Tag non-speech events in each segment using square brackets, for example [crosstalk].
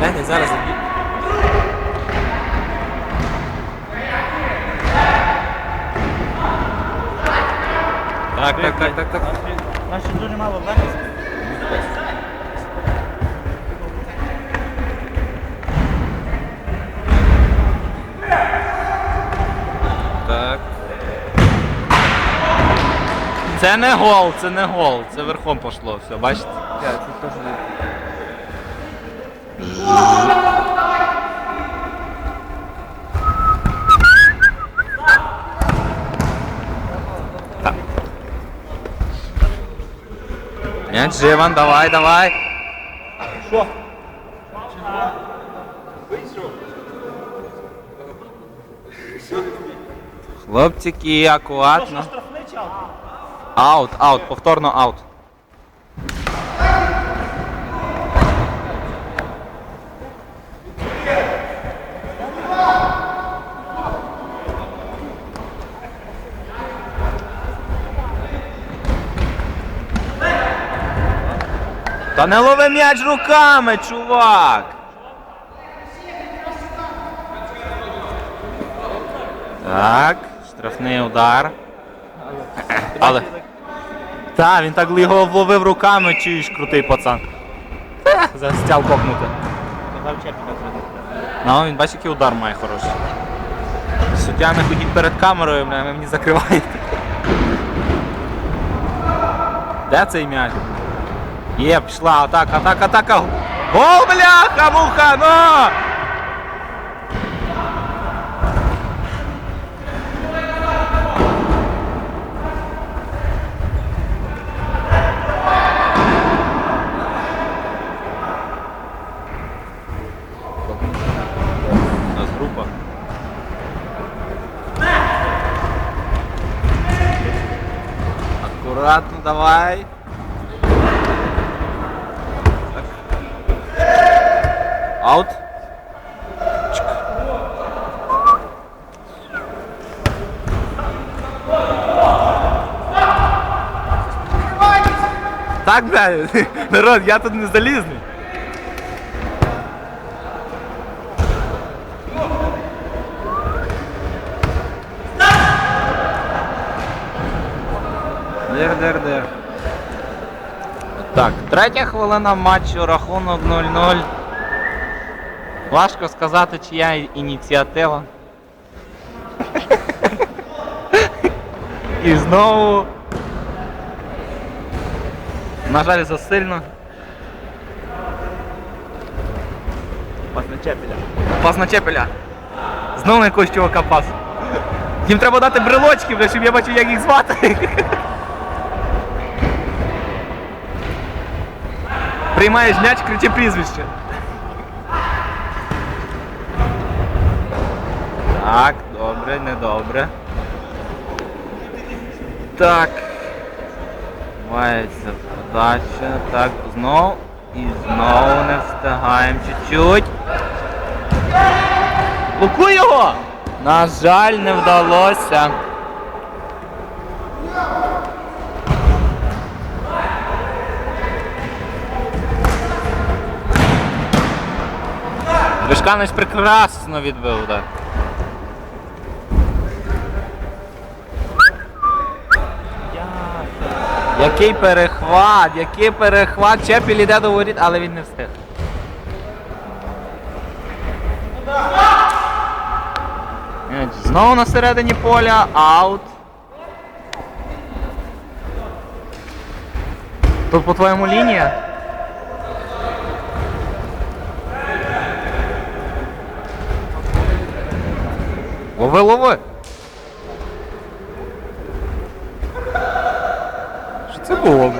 Глянь, зараз забіг. Так, так, так, так, так. Наші дуже мало захисту. Так. Це не гол, це не гол, це верхом пошло, все, бачите? Я тут теж не. Нет, Живан, давай, давай. Що? Хлопчики, акуратно. Аут, аут, повторно аут. Та не лови м'яч руками, чувак! Так, штрафний удар. Але. Та, він так його вловив руками, чуєш, крутий пацан. Та, Застяв копнути. Ну, він бачить, який удар має хороший. Суддя не ходіть перед камерою, бля, ви мені закриваєте. Де цей м'яч? Є, пішла атака, атака, атака. Гол, бляха, муха, ну! Так, бля, [laughs] народ, я тут не залізний. Дер, дер, дер. Так, третя хвилина матчу, рахунок 0-0. Важко сказати, чия ініціатива. [laughs] І знову. На жаль, засильно. Пас на Чепіля. Пас на Чепеля. Знову на якогось чувака пас. Їм треба дати брелочки, бля, щоб я бачив, як їх звати. Приймаєш м'яч, кричи прізвище. Так, добре, недобре. Так. Мається подача. Так, знов. І знову не встигаємо чуть-чуть. Блокуй його! На жаль, не вдалося. Вишканич прекрасно відбив удар. Який перехват, який перехват. Чепіль іде до воріт, але він не встиг. Знову на середині поля, аут. Тут по-твоєму лінія? Лови, лови. Це було?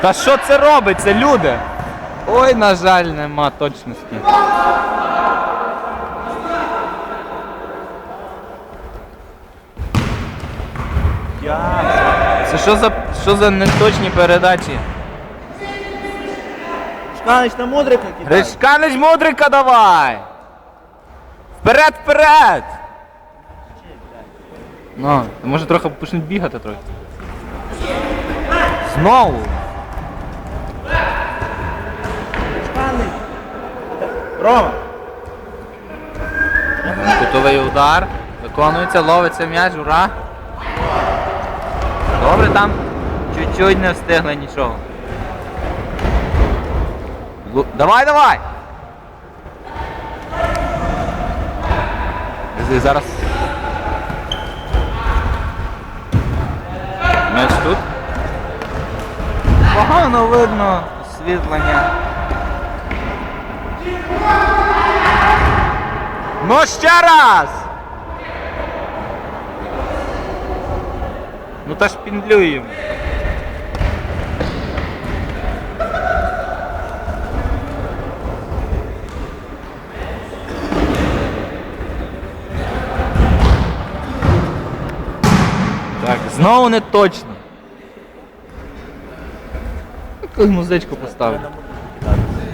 Та що це робиться, люди? Ой, на жаль, нема точності. Це що за що за неточні передачі? Шканич на мудрика кидає. Гришканич мудрика давай! Вперед, вперед! Ну, може трохи почнуть бігати трохи. Знову. Рома! Кутовий удар. Виконується, ловиться м'яч, ура. Добре, там чуть-чуть не встигли нічого. Лу- Давай, давай! Зараз. Погано видно освітлення. Ну ще раз! Ну та ж піндлюємо. Так, знову не точно. Якусь музичку поставлю.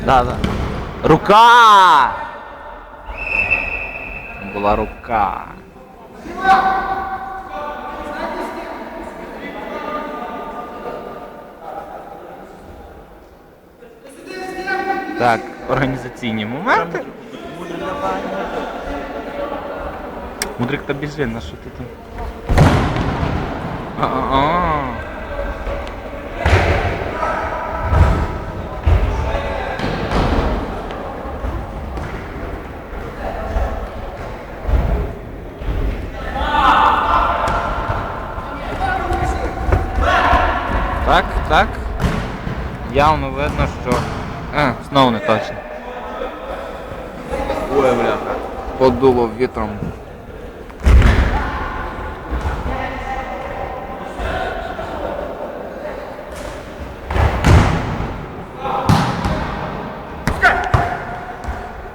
Да, да. Рука! Була рука. Так, організаційні моменти. Мудрик та біжи, на що ти там? А-а-а. Так, так. Явно видно, що. Е, знову не точно. Ой, бляха. Подуло вітром.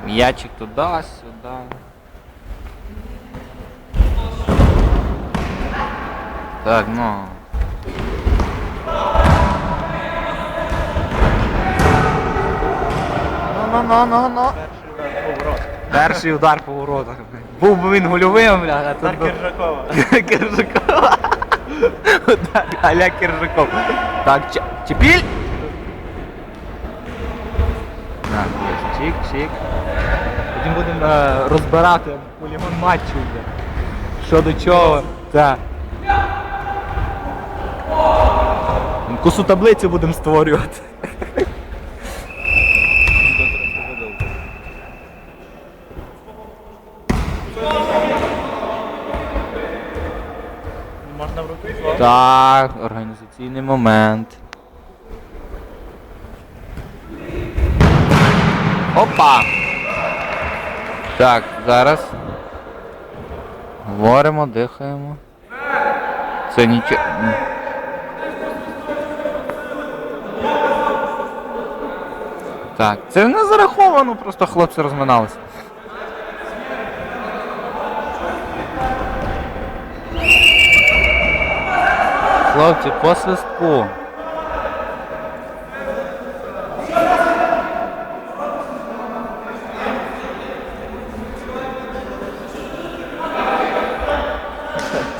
М'ячик туди, сюди. Так, ну. Ну, ну, ну, ну. Перший удар по воротах. Перший удар по. Був би він гольовим, бля, а Удар тут Киржакова. [laughs] Киржакова. Удар Аля Киржаков. Так, Ч- Чепіль. Так, ось, чик, чик. Потім будемо е, розбирати полімон матчу вже. Що до чого. Так. Косу таблицю будемо створювати. Так, організаційний момент. Опа! Так, зараз. Говоримо, дихаємо. Це нічого. Так, це не зараховано, просто хлопці розминалися. Хлопці, по свистку.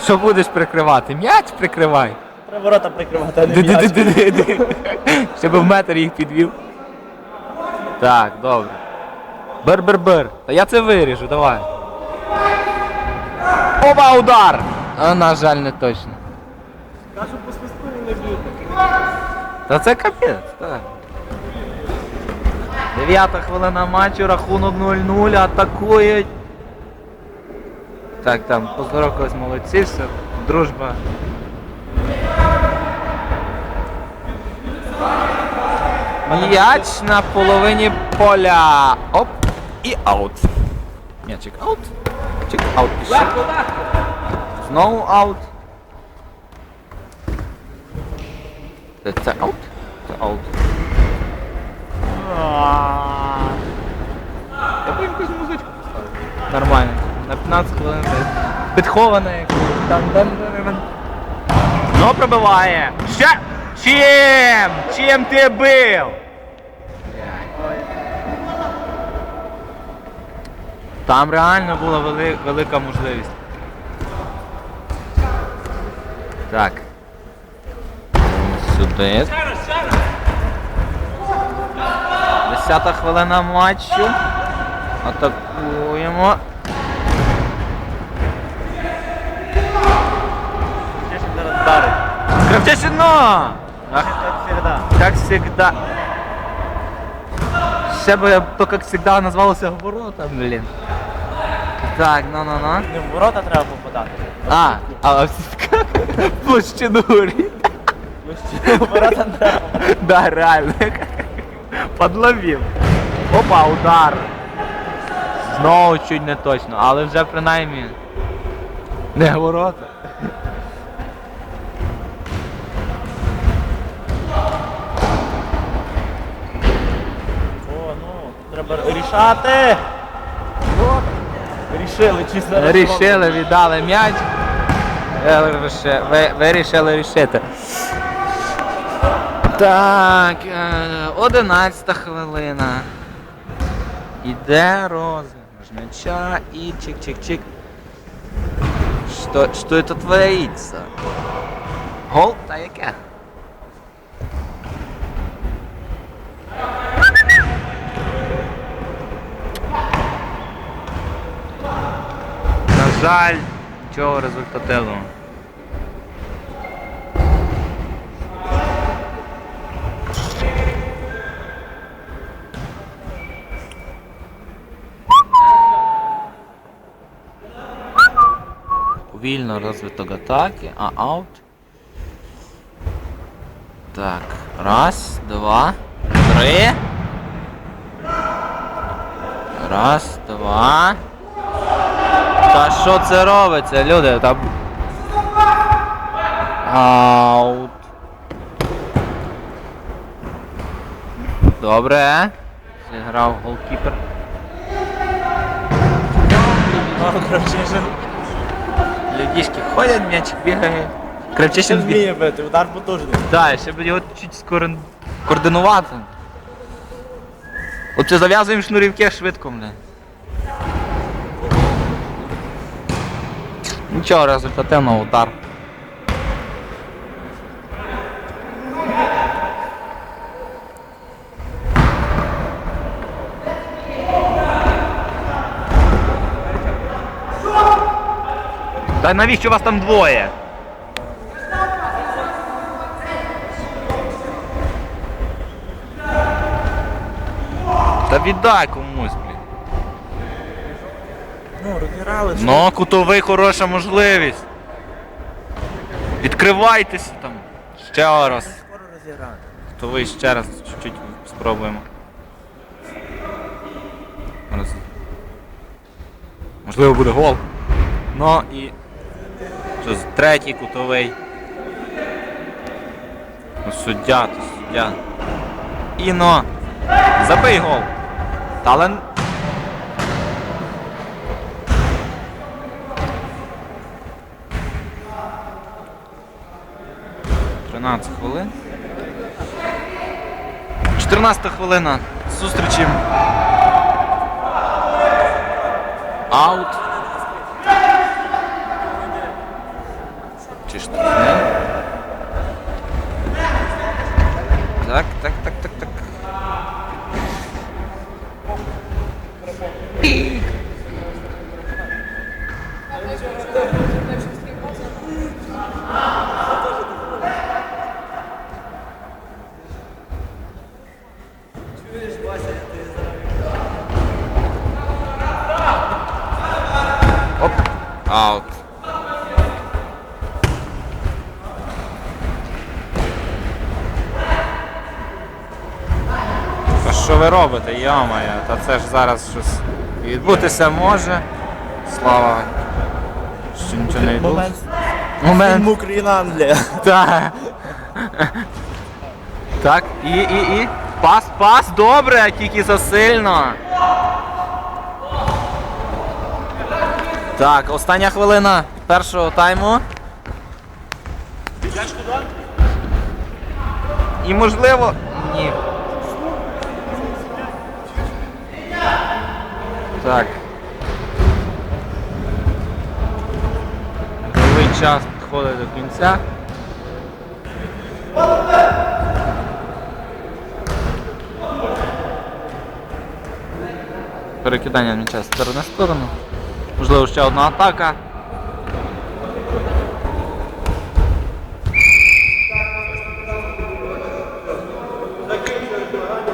Що будеш прикривати? М'яч прикривай. Треба ворота прикривати, а не м'яч. Ди-ди-ди-ди-ди. [laughs] Щоб в метр їх підвів. Так, добре. Бер-бер-бер. Та я це виріжу, давай. Оба удар! А, на жаль, не точно. Кажу, по свистку не б'ють. Та це капець, так. Дев'ята хвилина матчу, рахунок 0-0, атакують. Так, там поздоровкались молодці, все, дружба. М'яч на половині поля. Оп. І аут. М'ячик аут. Чик, аут пішов. Знову аут. Це, це аут? Це аут. Я б якусь музичку поставив. Нормально. На 15 хвилин. Підхована там. Ну пробиває. Ще! Чим? Чим ти бив? Там реально була вели- велика можливість. Так. Сюди. Десята хвилина матчу. Атакуємо. Зараз Ах, как всегда. Ще би то, как всегда, назвалося ворота, блін. Так, ну-ну-ну. Не в ворота треба попадати. А, а [laughs] в площину горі. Не. [laughs] Да, реально. Подловив. Опа, удар. Знову чуть не точно, але вже принаймні. Не ворота. О, ну, треба рішати. Рішили, чи зараз. Рішили, віддали м'яч. Е, ви- Вирішили рішити. Так, е, 11 хвилина. Іде розіграш м'яча і чик-чик-чик. Що, що це твориться? Гол та яке? На жаль, нічого результативного. Повільно розвиток атаки, а аут. Так, раз, два, три. Раз, два. Та що це робиться, люди? Та... Аут. Добре. Зіграв голкіпер. Ну, коротше, Людішки ходять, м'ячик бігає. ще сейчас... бігає. вміє бити, удар потужний. Так, ще б його чуть скоро координувати. Оце зав'язуємо шнурівки швидко, бля. Нічого, результативно удар. Та навіщо вас там двоє? Та віддай комусь, блін. Ну, розіграли. Ну, кутовий хороша можливість. Відкривайтеся там. Ще раз. Скоро розіграти. Кутовий ще раз чуть-чуть спробуємо. Можливо буде гол. Ну і. Що, третій кутовий. Ну, суддя, то суддя. І ну. Забий гол. Тален. Тринадцять хвилин. 14 хвилина. Зустрічі. Аут. Чи штрафне? Йомає? Та це ж зараз щось відбутися може. Слава. Що нічого не відбулося. Момент. Україна-Англія. [laughs] Так. Так, і, і, і. Пас, пас, добре, тільки засильно. Так, остання хвилина першого тайму. І можливо. Ні. Так. Новий час підходить до кінця. Перекидання м'яча з сторони в сторону. Можливо, ще одна атака.